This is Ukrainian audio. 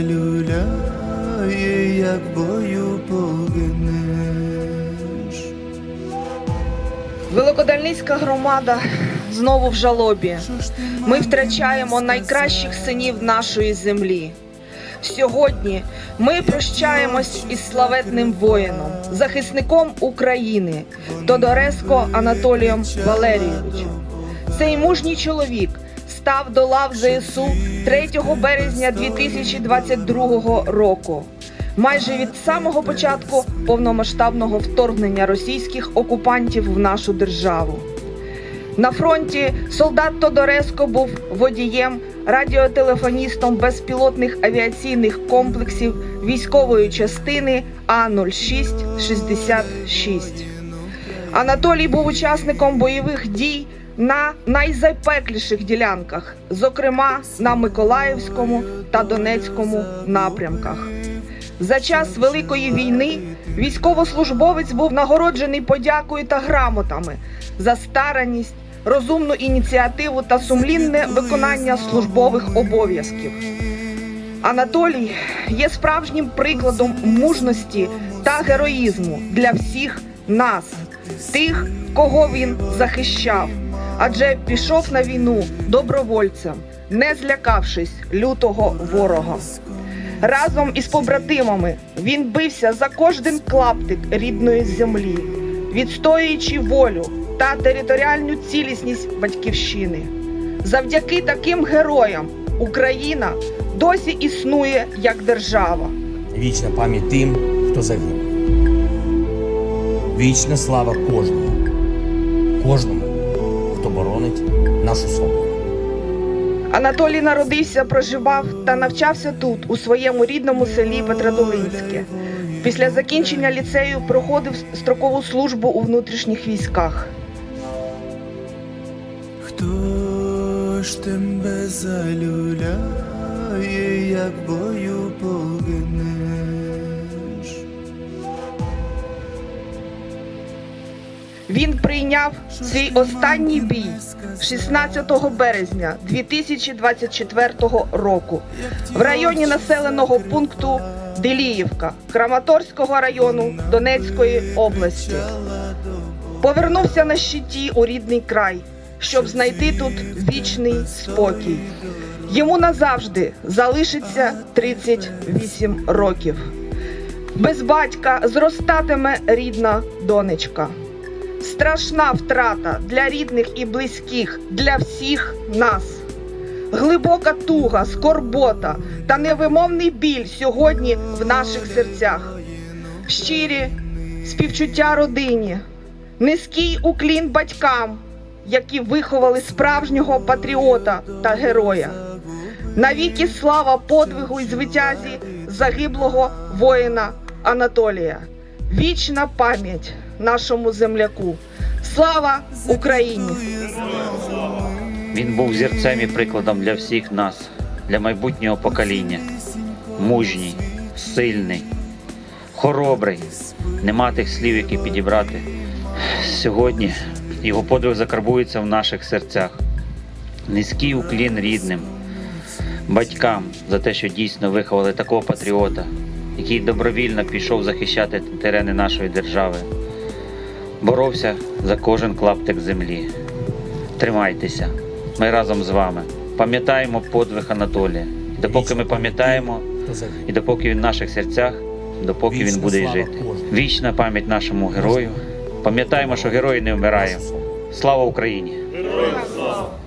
жалюляє, як бою погинеш. Великодальницька громада знову в жалобі. Ми втрачаємо найкращих синів нашої землі. Сьогодні ми прощаємось із славетним воїном, захисником України Тодореско Анатолієм Валерійовичем. Цей мужній чоловік став до лав ЗСУ 3 березня 2022 року. Майже від самого початку повномасштабного вторгнення російських окупантів в нашу державу. На фронті солдат Тодореско був водієм, радіотелефоністом безпілотних авіаційних комплексів військової частини А-0666. Анатолій був учасником бойових дій на найзапекліших ділянках, зокрема на Миколаївському та Донецькому напрямках. За час Великої війни військовослужбовець був нагороджений подякою та грамотами за старанність, розумну ініціативу та сумлінне виконання службових обов'язків. Анатолій є справжнім прикладом мужності та героїзму для всіх нас, тих, кого він захищав, адже пішов на війну добровольцем, не злякавшись лютого ворога. Разом із побратимами він бився за кожен клаптик рідної землі, відстоюючи волю та територіальну цілісність батьківщини. Завдяки таким героям Україна досі існує як держава. Вічна пам'ять тим, хто загинув. Вічна слава кожному, кожному, хто боронить нашу свободу. Анатолій народився, проживав та навчався тут, у своєму рідному селі Петродолинське. Після закінчення ліцею проходив строкову службу у внутрішніх військах. Хто ж тебе залюляє, як бою погинеш? Він прийняв свій останній бій 16 березня 2024 року в районі населеного пункту Деліївка Краматорського району Донецької області. Повернувся на щиті у рідний край, щоб знайти тут вічний спокій. Йому назавжди залишиться 38 років. Без батька зростатиме рідна донечка. Страшна втрата для рідних і близьких, для всіх нас. Глибока туга, скорбота та невимовний біль сьогодні в наших серцях. Щирі співчуття родині, низький уклін батькам, які виховали справжнього патріота та героя. Навіки слава подвигу і звитязі загиблого воїна Анатолія. Вічна пам'ять нашому земляку. Слава Україні! Він був зірцем і прикладом для всіх нас, для майбутнього покоління. Мужній, сильний, хоробрий. Нема тих слів, які підібрати. Сьогодні його подвиг закарбується в наших серцях. Низький уклін рідним, батькам за те, що дійсно виховали такого патріота, який добровільно пішов захищати терени нашої держави. Боровся за кожен клаптик землі. Тримайтеся, ми разом з вами. Пам'ятаємо подвиг Анатолія. Допоки ми пам'ятаємо, і допоки він в наших серцях, допоки він буде й жити. Вічна пам'ять нашому герою. Пам'ятаємо, що герої не вмирають. Слава Україні! Героям слава!